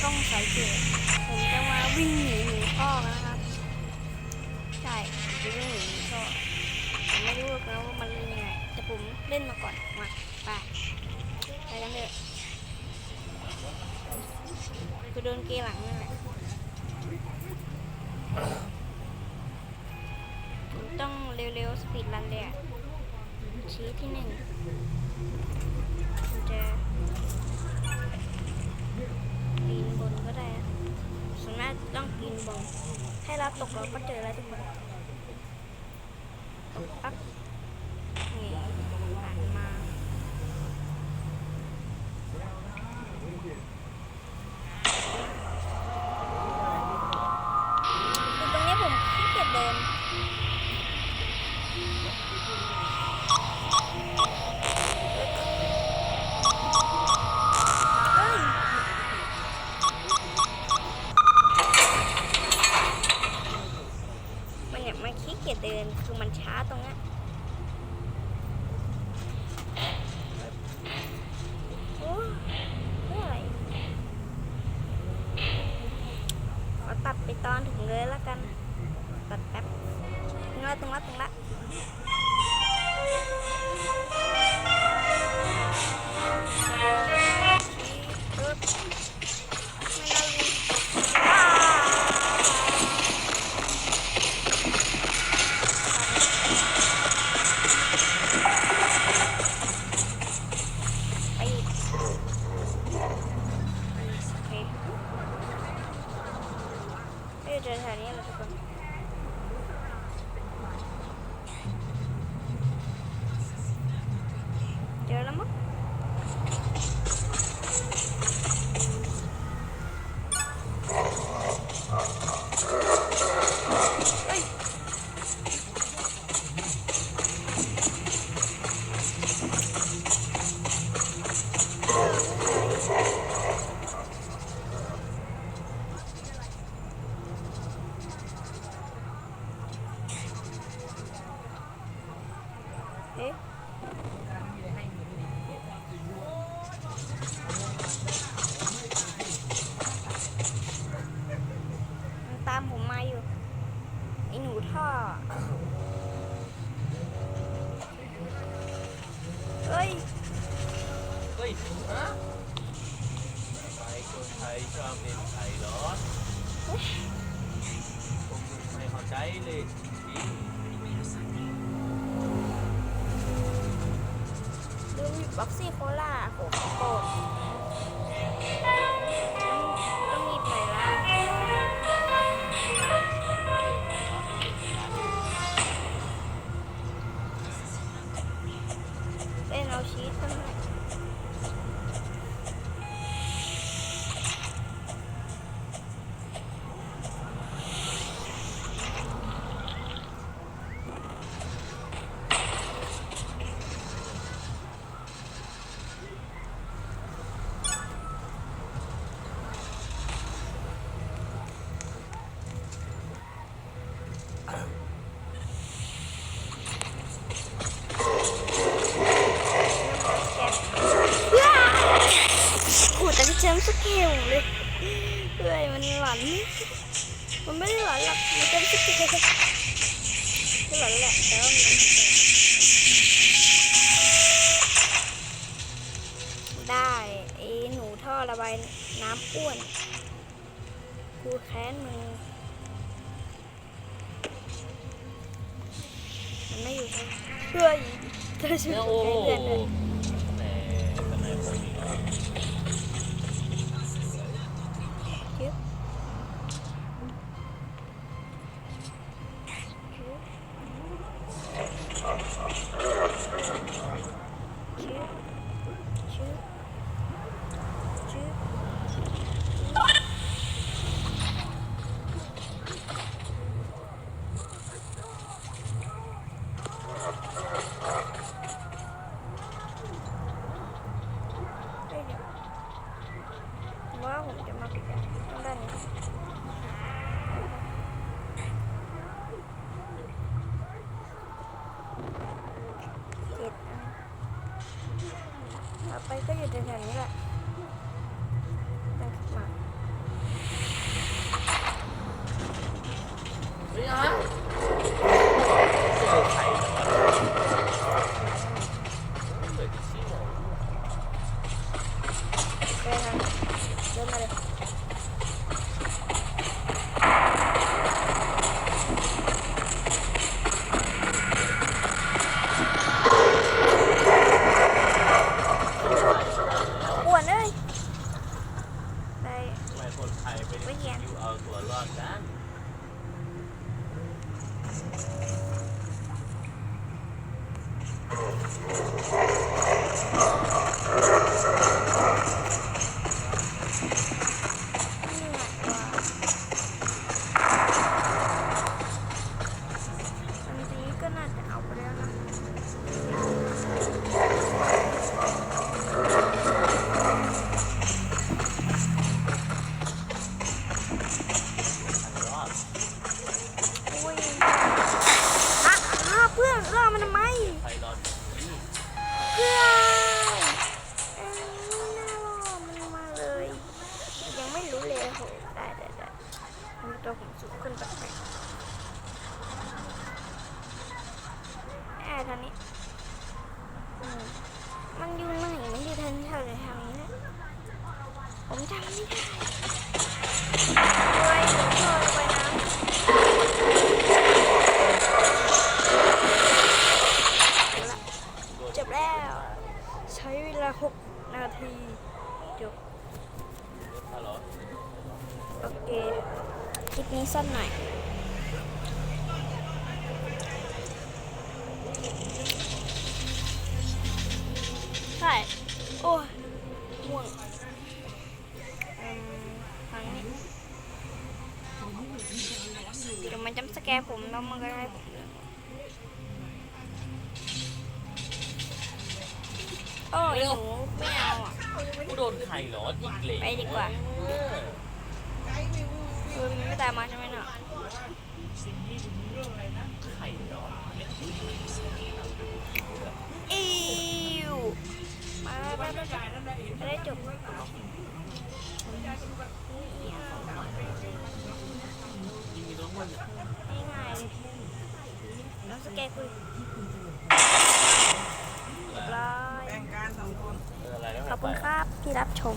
ช่องสายเกตผมจะมาวิ่งหนีหนูท่อนะครับ ใช่ผมจะวิ่งหนีหนูท่อผมไม่รู้นะว่ามันเล่นยังไงแต่ผมเล่นมาก่อนมาไปไปกันเถอะกูโดนเกหลังนั่นแหละผมต้องเร็วๆ สปีดรันเลยอะชี้ที่หนึ่ง ให้าตกเราก็เจอแล้วทุกคน เอ๊ะมันตามผมมาอยู่ ไอ้หนูท่อ เฮ้ย เฮ้ยฮะไปคนไทยชอบเป็นไทยเหรอผมไม่เข้าใจเลย บ็อกซี่โคล่าโหโค พี่เจมส์สเกลยเฮ้ยมันหลอนมันไม่ได้หลอนหรอกมันเป็นสเกลก็หลอนแหละแต่ว่ามันได้ไอ้หนูท่อระบายน้ำอ้วนกูแค้นมึงมันไม่อยู่เพื่อเธอช่วยเนี่ยโอ้โหเพื่อนเลย Yeah. ตัวผมสูงขึ้นแปลกๆแอร์ทางนี้อืมมันอยู่ไหนมันอยู่ทางแถวไหนทางนี้นะผมจำไม่ได้เฮ้ยหนูช่วยไว้นะจบแล้ว ใช้เวลา6นาทีจบ คลิปนี้สั้นหน่อยใช่โอ้ยม่วงอืมทางนี้เดี๋ยวมันจำสแกร์ผมแล้วมันก็ได้ผมเลยโอ้ยหนูไม่เอาอะกูโดนไข่รอดอีกเลยไปดีกว่าเออเออมัน ไม่ตามมาใช่ไหมเนาะอิวมาไปไปไปไปได้จบง่ายเลยน้องสแกนคุยเรียบร้อยเล้วขอบคุณครับที่รับชม